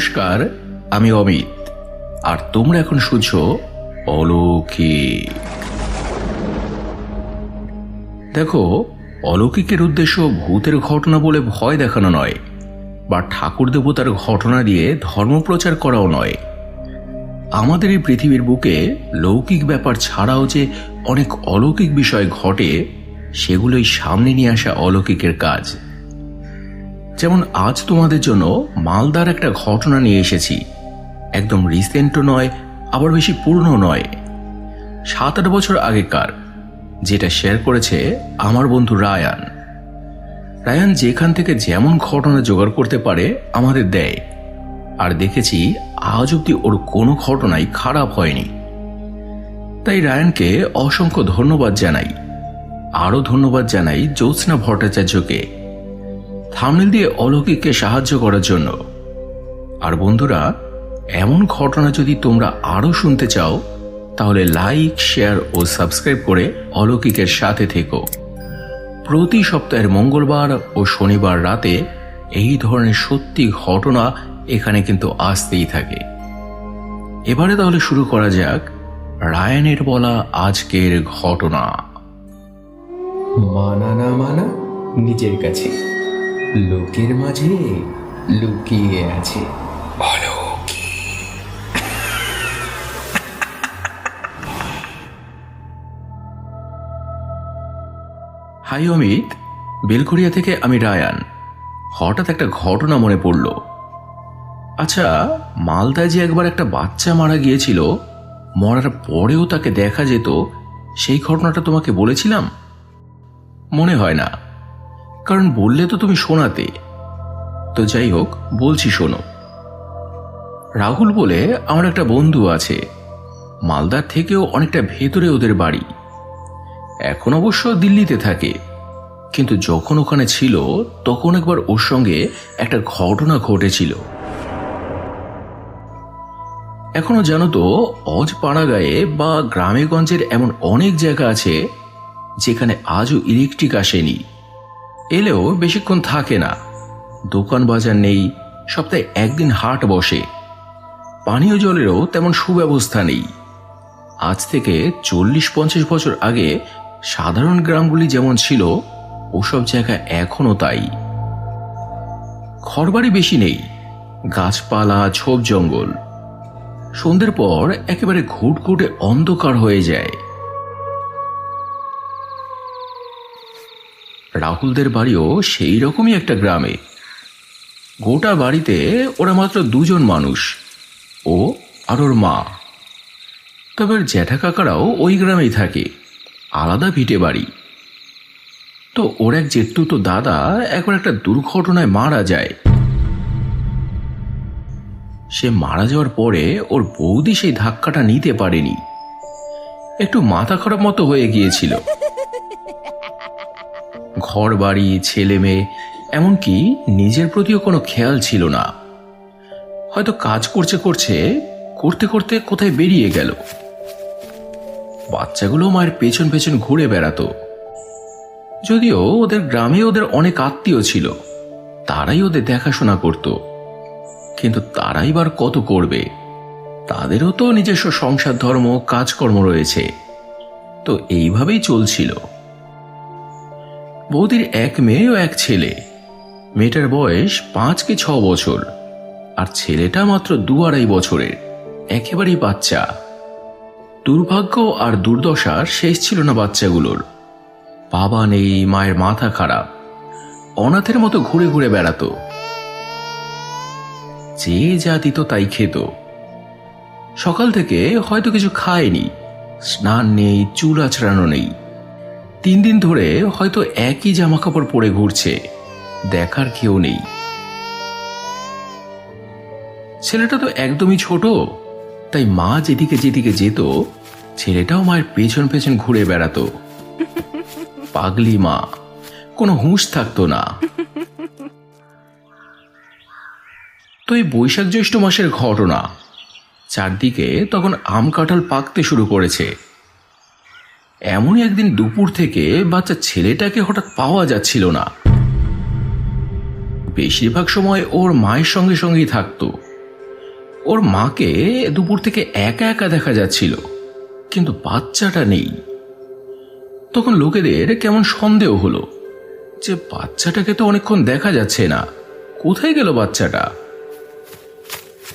নমস্কার, আমি অমিত। আর তোমরা এখন শুনছো অলৌকিক। দেখো, অলৌকিকের উদ্দেশ্য ভূতের ঘটনা বলে ভয় দেখানো নয়, বা ঠাকুর দেবতার ঘটনা দিয়ে ধর্মপ্রচার করাও নয়। আমাদের এই পৃথিবীর বুকে লৌকিক ব্যাপার ছাড়াও যে অনেক অলৌকিক বিষয় ঘটে, সেগুলোই সামনে নিয়ে আসা অলৌকিকের কাজ। যেমন আজ তোমাদের জন্য মালদার একটা ঘটনা নিয়ে এসেছি। একদম রিসেন্টও নয়, আবার বেশি পুরনো নয়। সাত আট বছর আগেকার, যেটা শেয়ার করেছে আমার বন্ধু রায়ান। রায়ান যেখান থেকে যেমন ঘটনা জোগাড় করতে পারে, আমাদের দেয়। আর দেখেছি, আজ অব্দি ওর কোনো ঘটনাই খারাপ হয়নি। তাই রায়ানকে অসংখ্য ধন্যবাদ জানাই। আরও ধন্যবাদ জানাই জ্যোৎস্না ভট্টাচার্যকে। থামনেল দিয়ে অলৌকিককে সাহায্য করার জন্য। আর বন্ধুরা, এমন ঘটনা যদি তোমরা আরও শুনতে চাও, তাহলে লাইক, শেয়ার ও সাবস্ক্রাইব করে অলৌকিকের সাথে থেকো। প্রতি সপ্তাহের মঙ্গলবার ও শনিবার রাতে এই ধরনের সত্যি ঘটনা এখানে কিন্তু আসতেই থাকে। এবারে তাহলে শুরু করা যাক রায়ানের বলা আজকের ঘটনা। মানা না মানা, নিজের কাছে। লোকের মাঝে লুকিয়ে আছে। হাই অমিত বেলঘরিয়া থেকে আমি রায়ান। হঠাৎ একটা ঘটনা মনে পড়ল। আচ্ছা মালদায় যে একবার একটা বাচ্চা মারা গিয়েছিল, মরার পরেও তাকে দেখা যেত, সেই ঘটনাটা তোমাকে বলেছিলাম? মনে হয় না। কারণ বললে তো তুমি শোনাতে। তো যাই হোক, বলছি শোনো। রাহুল বলে আমার একটা বন্ধু আছে। মালদার থেকেও অনেকটা ভেতরে ওদের বাড়ি। এখন অবশ্য দিল্লিতে থাকে। কিন্তু যখন ওখানে ছিল, তখন একবার ওর সঙ্গে একটা ঘটনা ঘটেছিল। এখনও জানো তো অজ পাড়াগায়ে বা গ্রামেগঞ্জের এমন অনেক জায়গা আছে, যেখানে আজও ইলেকট্রিক আসেনি। এলেও বেশিক্ষণ থাকে না। দোকান বাজার নেই, সপ্তাহে একদিন হাট বসে। পানীয় জলেরও তেমন সুব্যবস্থা নেই। আজ থেকে চল্লিশ পঞ্চাশ বছর আগে সাধারণ গ্রামগুলি যেমন ছিল, ওসব জায়গা এখনও তাই। ঘরবাড়ি বেশি নেই, গাছপালা, ঝোপ জঙ্গল। সন্ধ্যের পর একেবারে ঘুটঘুটে অন্ধকার হয়ে যায়। রাহুলদের বাড়িও সেই রকমই একটা গ্রামে। গোটা বাড়িতে ওরা মাত্র দুজন মানুষ, ও আর ওর মা। তবে জ্যাঠা কাকারাও ওই গ্রামেই থাকে, আলাদা ভিটে বাড়ি। তো ওর এক জেঠু তো দাদা একবার একটা দুর্ঘটনায় মারা যায়। সে মারা যাওয়ার পরে ওর বৌদি সেই ধাক্কাটা নিতে পারেনি। একটু মাথা খারাপ মতো হয়ে গিয়েছিল। ঘর বাড়ি ছেলে মেয়ে এমনকি নিজের প্রতিও কোনো খেয়াল ছিল না। হয়তো কাজ করছে করছে, করতে করতে কোথায় বেরিয়ে গেল। বাচ্চাগুলো মায়ের পেছন পেছন ঘুরে বেড়াতো। যদিও ওদের গ্রামে ওদের অনেক আত্মীয় ছিল, তারাই ওদের দেখাশোনা করত। কিন্তু তারাই বার কত করবে? তাদেরও তো নিজস্ব সংসার ধর্ম, কাজকর্ম রয়েছে। তো এইভাবেই চলছিল। বৌদির এক মেয়ে ও এক ছেলে। মেয়েটার বয়স পাঁচ কি ছ বছর, আর ছেলেটা মাত্র দু আড়াই বছরের, একেবারেই বাচ্চা। দুর্ভাগ্য আর দুর্দশার শেষ ছিল না বাচ্চাগুলোর। বাবা নেই, মায়ের মাথা খারাপ, অনাথের মতো ঘুরে ঘুরে বেড়াতো। যে যা দিত তাই খেত। সকাল থেকে হয়তো কিছু খায়নি, স্নান নেই, চুল আছড়ানো নেই। তিন দিন ধরে হয়তো একই জামা কাপড় পরে ঘুরছে। দেখার কেউ নেই। ছেলেটা তো একদমই ছোট, তাই মা যেদিকে যেদিকে যেত, ছেলেটাও মায়ের পেছন পেছন ঘুরে বেড়াতো। পাগলি মা, কোনো হুঁশ থাকতো না। তো এই বৈশাখ জ্যৈষ্ঠ মাসের ঘটনা, চারদিকে তখন আম কাঁঠাল পাকতে শুরু করেছে। এমনই একদিন দুপুর থেকে বাচ্চা ছেলেটাকে হঠাৎ পাওয়া যাচ্ছিল না। বেশিরভাগ সময় ওর মায়ের সঙ্গে সঙ্গেই থাকতো। ওর মাকে দুপুর থেকে একা একা দেখা যাচ্ছিল, কিন্তু বাচ্চাটা নেই। তখন লোকেদের কেমন সন্দেহ হলো যে বাচ্চাটাকে তো অনেকক্ষণ দেখা যাচ্ছে না। কোথায় গেল বাচ্চাটা?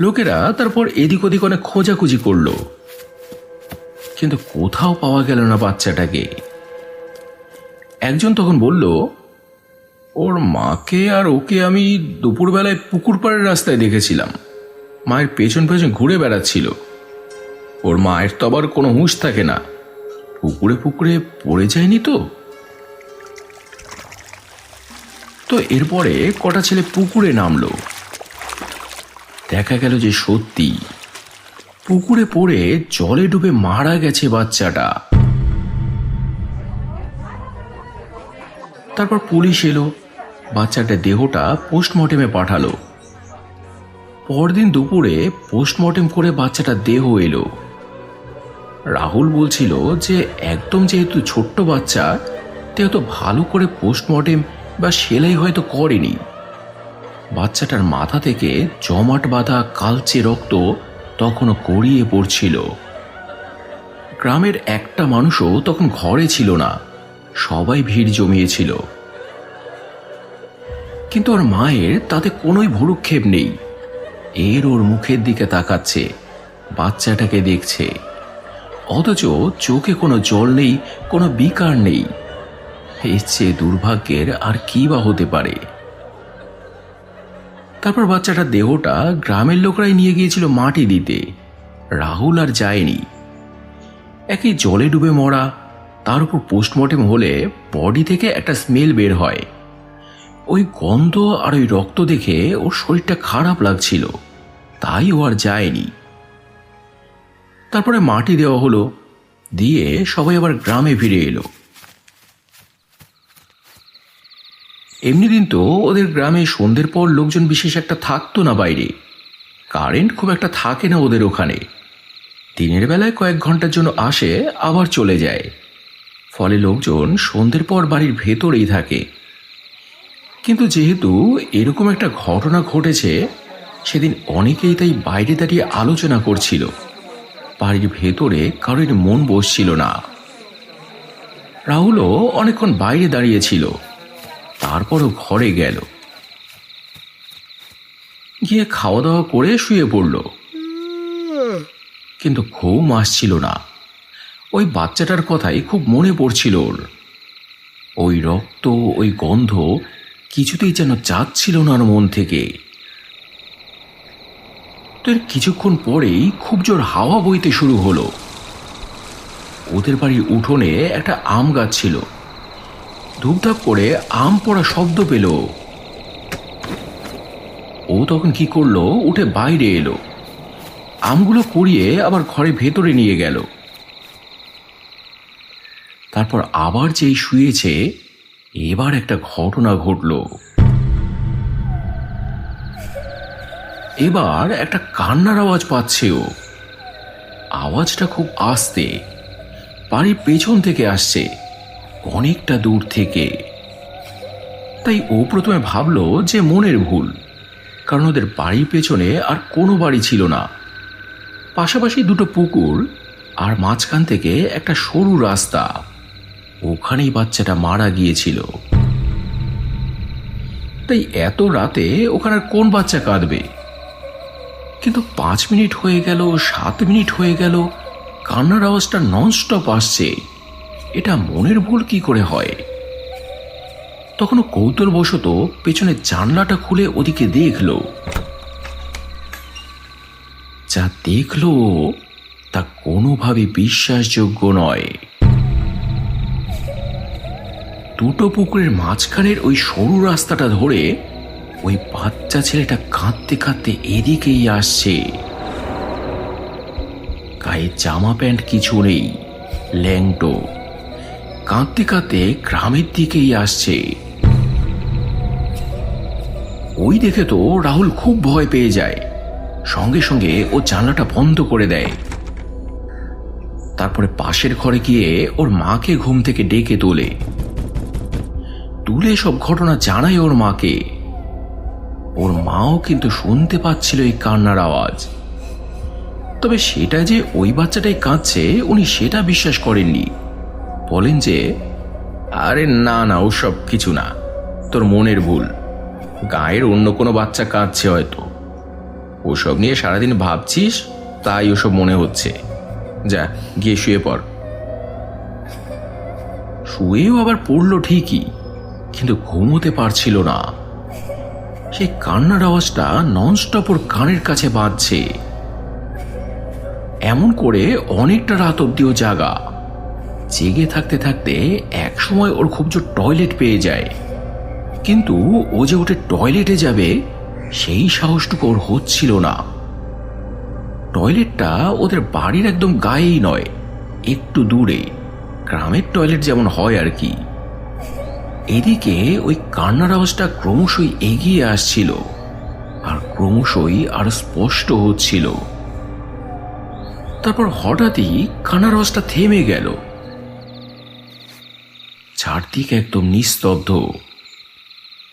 লোকেরা তারপর এদিক ওদিক অনেক খোঁজাখুঁজি করল। কিন্তু কোথাও পাওয়া গেল না বাচ্চাটাকে। একজন তখন বলল, ওর মাকে আর ওকে আমি দুপুরবেলায় পুকুর পাড়ের রাস্তায় দেখেছিলাম। মায়ের পেছন পেছন ঘুরে বেড়াচ্ছিল। ওর মায়ের তো আবার কোনো হুঁশ থাকে না। পুকুরে পুকুরে পড়ে যায়নি তো? তো এরপরে কটা ছেলে পুকুরে নামলো। দেখা গেল যে সত্যি পুকুরে পড়ে জলে ডুবে মারা গেছে বাচ্চাটা। তারপর পুলিশ এলো। বাচ্চাটার দেহটা পোস্টমর্টেমে পাঠালো। পরদিন দুপুরে পোস্টমর্টেম করে বাচ্চাটার দেহ এলো। রাহুল বলছিল যে, একদম যেহেতু ছোট্ট বাচ্চা, তেহেতু ভালো করে পোস্টমর্টেম বা সেলাই হয়তো করেনি। বাচ্চাটার মাথা থেকে জমাট বাঁধা কালচে রক্ত তখনও গড়িয়ে পড়ছিল। গ্রামের একটা মানুষও তখন ঘরে ছিল না। সবাই ভিড় জমিয়েছিল। কিন্তু ওর মায়ের তাতে কোনোই ভুরুক্ষেপ নেই। এর ওর মুখের দিকে তাকাচ্ছে, বাচ্চাটাকে দেখছে। অথচ চোখে কোনো জল নেই, কোনো বিকার নেই। এর চেয়ে দুর্ভাগ্যের আর কি বা হতে পারে? তারপর বাচ্চাটার দেহটা গ্রামের লোকরাই নিয়ে গিয়েছিল মাটি দিতে। রাহুল আর যায়নি। একই জলে ডুবে মরা, তার উপর পোস্টমর্টেম হলে বডি থেকে একটা স্মেল বের হয়। ওই গন্ধ আর ওই রক্ত দেখে ওর শরীরটা খারাপ লাগছিল, তাই ও আর যায়নি। তারপরে মাটি দেওয়া হলো, দিয়ে সবাই আবার গ্রামে ফিরে এলো। এমনি দিন তো ওদের গ্রামে সন্ধ্যের পর লোকজন বিশেষ একটা থাকতো না বাইরে। কারেন্ট খুব একটা থাকে না ওদের ওখানে। দিনের বেলায় কয়েক ঘণ্টার জন্য আসে, আবার চলে যায়। ফলে লোকজন সন্ধ্যের পর বাড়ির ভেতরেই থাকে। কিন্তু যেহেতু এরকম একটা ঘটনা ঘটেছে, সেদিন অনেকেই তাই বাইরে দাঁড়িয়ে আলোচনা করছিল। বাড়ির ভেতরে কারোর মন বসছিল না। রাহুলও অনেকক্ষণ বাইরে দাঁড়িয়েছিল তারপরও ঘরে গেল। গিয়ে খাওয়া দাওয়া করে শুয়ে পড়ল। কিন্তু ঘুম আসছিল না। ওই বাচ্চাটার কথাই খুব মনে পড়ছিল ওর। ওই রক্ত, ওই গন্ধ কিছুতেই যেন যাচ্ছিল না ওর মন থেকে। তো এর কিছুক্ষণ পরেই খুব জোর হাওয়া বইতে শুরু হলো। ওদের বাড়ির উঠোনে একটা আম গাছ ছিল। ধূপধাপ করে আম পড়া শব্দ পেল। ও তখন কি করল? উঠে বাইরে এলো। আমগুলো কুড়িয়ে আবার ঘরে ভেতরে নিয়ে গেল। তারপর আবার যেই শুয়েছে, এবার একটা ঘটনা ঘটল। এবার একটা কান্নার আওয়াজ পাচ্ছে ও। আওয়াজটা খুব আস্তে, বাড়ির পেছন থেকে আসছে। অনেকটা দূর থেকে। তাই ও প্রথমে ভাবলো যে মনের ভুল, কারণ ওদের বাড়ির পেছনে আর কোনো বাড়ি ছিল না। পাশাপাশি দুটো পুকুর আর মাঝখান থেকে একটা সরু রাস্তা। ওখানেই বাচ্চাটা মারা গিয়েছিল। তাই এত রাতে ওখানে কোন বাচ্চা কাঁদবে? কিন্তু পাঁচ মিনিট হয়ে গেল, সাত মিনিট হয়ে গেল, কান্নার আওয়াজটা ননস্টপ আসছে। এটা মনের ভুল কি করে হয়? তখনও কৌতূহলবশত পেছনে জানলাটা খুলে ওদিকে দেখল। যা দেখল তা কোনোভাবে বিশ্বাসযোগ্য নয়। দুটো পুকুরের মাঝখানের ওই সরু রাস্তাটা ধরে ওই বাচ্চা ছেলেটা কাঁদতে কাঁদতে এদিকেই আসছে। গায়ে জামা প্যান্ট কিছু নেই, ল্যাংটো। কাঁদতে কাঁদতে গ্রামের দিকেই আসছে। ওই দেখে তো রাহুল খুব ভয় পেয়ে যায়। সঙ্গে সঙ্গে ও জানলাটা বন্ধ করে দেয়। তারপরে পাশের ঘরে গিয়ে ওর মাকে ঘুম থেকে ডেকে তোলে। তুলে সব ঘটনা জানায় ওর মাকে। ওর মাও কিন্তু শুনতে পাচ্ছিল এই কান্নার আওয়াজ। তবে সেটা যে ওই বাচ্চাটাই কাঁদছে, উনি সেটা বিশ্বাস করেননি। বলেন যে, আরে না না, ওসব কিছু না। তোর মনের ভুল। গায়ের অন্য কোনো বাচ্চা কাঁদছে হয়তো। ওসব নিয়ে সারাদিন ভাবছিস? তাই ওসব মনে হচ্ছে। যা, গিয়ে শুয়ে পড়। শুয়েও আবার পড়ল ঠিকই, কিন্তু ঘুমোতে পারছিল না। সেই কান্নার আওয়াজটা ননস্টপ ওর কানের কাছে বাঁধছে এমন করে অনেকটা রাত অব্দিও জাগা। জেগে থাকতে থাকতে এক সময় ওর খুব জোর টয়লেট পেয়ে যায়। কিন্তু ও যে উঠে টয়লেটে যাবে, সেই সাহসটুকু ওর হচ্ছিল না। টয়লেটটা ওদের বাড়ির একদম গায়েই নয়, একটু দূরে। গ্রামের টয়লেট যেমন হয় আর কি। এদিকে ওই কান্নার আওয়াজটা ক্রমশই এগিয়ে আসছিল, আর ক্রমশই আরও স্পষ্ট হচ্ছিল। তারপর হঠাৎই কান্নার আওয়াজটা থেমে গেল। চারদিকে একদম নিস্তব্ধ।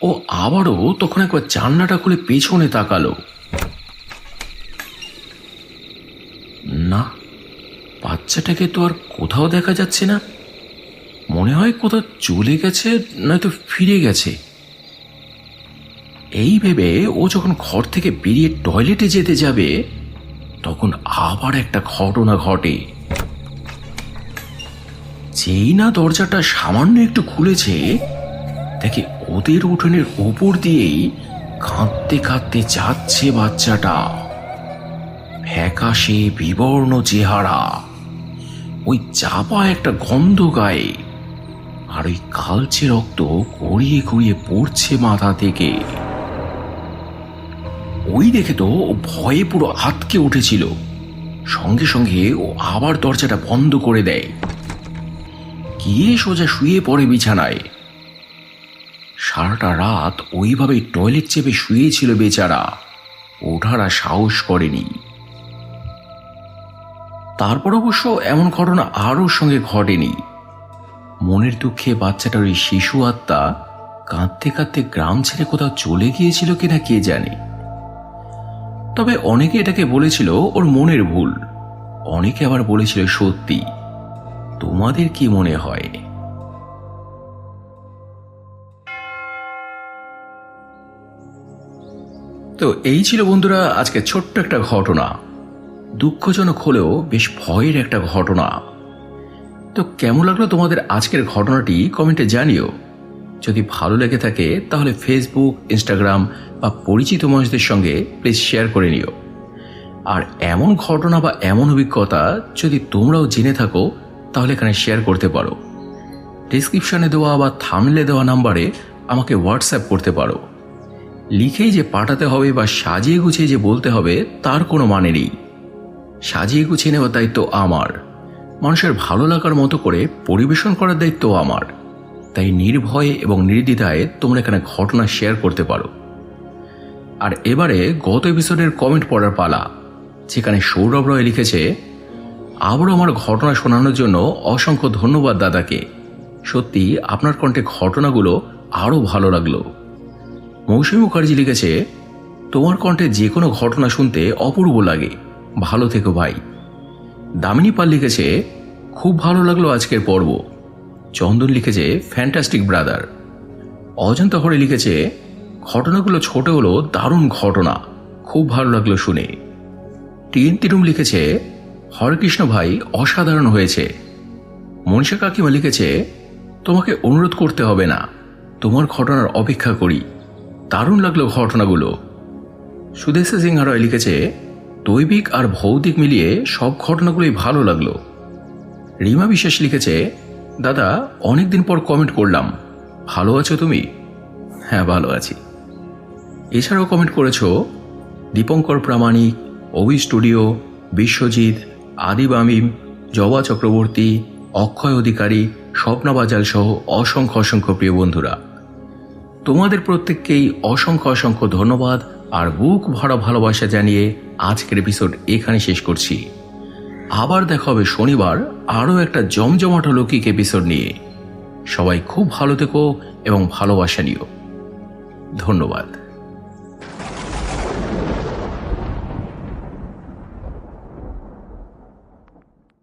ও আবারও তখন একবার জানলাটা খুলে পেছনে তাকালো। না, বাচ্চাটাকে তো আর কোথাও দেখা যাচ্ছে না। মনে হয় কোথাও চলে গেছে, নয়তো ফিরে গেছে। এই ভেবে ও যখন ঘর থেকে বেরিয়ে টয়লেটে যেতে যাবে, তখন আবার একটা ঘটনা ঘটে। যেই না দরজাটা সামান্য একটু খুলেছে, দেখে ওদের উঠোনের ওপর দিয়েই কাঁদতে কাঁদতে যাচ্ছে বাচ্চাটা। ফ্যাকাশে বিবর্ণ চেহারা, ওই চাপা একটা গন্ধ গায়ে, আর ওই কালচে রক্ত গড়িয়ে গড়িয়ে পড়ছে মাথা থেকে। ওই দেখে তো ও ভয়ে পুরো আতকে উঠেছিল। সঙ্গে সঙ্গে ও আবার দরজাটা বন্ধ করে দেয়। গিয়ে সোজা শুয়ে পড়ে বিছানায়। সারাটা রাত ওইভাবেই টয়লেট চেপে শুয়েছিল বেচারা। ওঠার আর সাহস করেনি। তারপর অবশ্য এমন ঘটনা আরও সঙ্গে ঘটেনি। মনের দুঃখে বাচ্চাটার ওই শিশু আত্মা কাঁদতে কাঁদতে গ্রাম ছেড়ে কোথাও চলে গিয়েছিল কিনা কে জানে। তবে অনেকে এটাকে বলেছিল ওর মনের ভুল, অনেকে আবার বলেছিল সত্যি। তোমাদের কি মনে হয়? তো এই ছিল বন্ধুরা আজকে ছোট্ট একটা ঘটনা। দুঃখজনক হলেও বেশ ভয়ের একটা ঘটনা। তো কেমন লাগল তোমাদের আজকের ঘটনাটি কমেন্টে জানিও। যদি ভালো লেগে থাকে তাহলে ফেসবুক ইনস্টাগ্রাম বা পরিচিত মানুষদের সঙ্গে প্লিজ শেয়ার করে নিও। আর এমন ঘটনা বা এমন অভিজ্ঞতা যদি তোমরাও জেনে থাকো তাহলে এখানে শেয়ার করতে পারো। ডিসক্রিপশনে দেওয়া বা থামলে দেওয়া নাম্বারে আমাকে হোয়াটসঅ্যাপ করতে পারো। লিখেই যে পাঠাতে হবে বা সাজিয়ে গুছিয়ে যে বলতে হবে, তার কোনো মানে নেই। সাজিয়ে গুছিয়ে নেওয়ার দায়িত্ব আমার। মানুষের ভালো লাগার মতো করে পরিবেশন করার দায়িত্ব আমার। তাই নির্ভয়ে এবং নির্দ্বিধায় তোমরা এখানে ঘটনা শেয়ার করতে পারো। আর এবারে গত এপিসোডের কমেন্ট পড়ার পালা, যেখানে সৌরভ রয় লিখেছে আবারও আমার ঘটনা শোনানোর জন্য অসংখ্য ধন্যবাদ দাদাকে। সত্যি, আপনার কণ্ঠে ঘটনাগুলো আরও ভালো লাগল। মৌসুমী মুখার্জি লিখেছে, তোমার কণ্ঠে যে কোনো ঘটনা শুনতে অপূর্ব লাগে। ভালো থেকো ভাই। দামিনী পাল লিখেছে, খুব ভালো লাগল আজকের পর্ব। চন্দন লিখেছে, ফ্যান্টাস্টিক ব্রাদার। অজন্তা হরে লিখেছে, ঘটনাগুলো ছোট হলো দারুণ ঘটনা। খুব ভালো লাগল শুনে। টিএন তিরুম লিখেছে হরেকৃষ্ণ ভাই অসাধারণ হয়েছে। মনীষা কাকিমা লিখেছে, তোমাকে অনুরোধ করতে হবে না, তোমার ঘটনার অপেক্ষা করি। দারুণ লাগল ঘটনাগুলো। সুদেশা সিংহ রয় লিখেছে, দৈবিক আর ভৌতিক মিলিয়ে সব ঘটনাগুলোই ভালো লাগল। রিমা বিশ্বাস লিখেছে, দাদা, অনেকদিন পর কমেন্ট করলাম। ভালো আছো তুমি? হ্যাঁ ভালো আছি। এছাড়াও কমেন্ট করেছ, দীপঙ্কর প্রামাণিক, অভি স্টুডিও, বিশ্বজিৎ আদিব আমিম জবা চক্রবর্তী, অক্ষয় অধিকারী, স্বপ্না বাজাল সহ অসংখ্য অসংখ্য প্রিয় বন্ধুরা। তোমাদের প্রত্যেককেই অসংখ্য অসংখ্য ধন্যবাদ আর বুক ভরা ভালোবাসা জানিয়ে আজকের এপিসোড এখানে শেষ করছি। আবার দেখা হবে শনিবার আরও একটা জমজমাট লৌকিক এপিসোড নিয়ে। সবাই খুব ভালো থেকো এবং ভালোবাসা নিও। ধন্যবাদ।